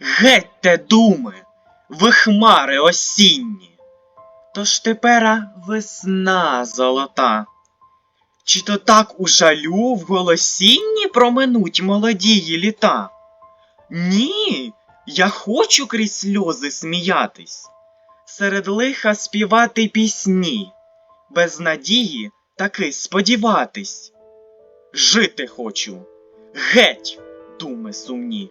Гетьте думи, ви хмари осінні. Тож тепера весна золота. Чи то так у жалю в голосінні проминуть молодії літа? Ні, я хочу крізь сльози сміятись, серед лиха співати пісні, без надії таки сподіватись. Жити хочу, геть, думи сумні.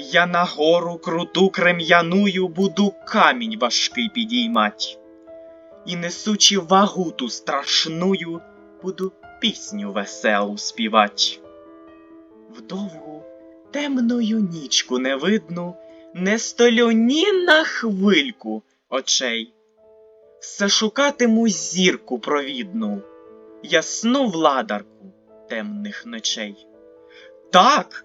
Я на гору круту крем'яную буду камінь важкий підіймать, і несучи вагу ту страшную, буду пісню веселу співать. Вдовгу темною нічку не видну, не столю ні на хвильку очей. Все шукатиму зірку провідну, ясну владарку темних ночей. Так,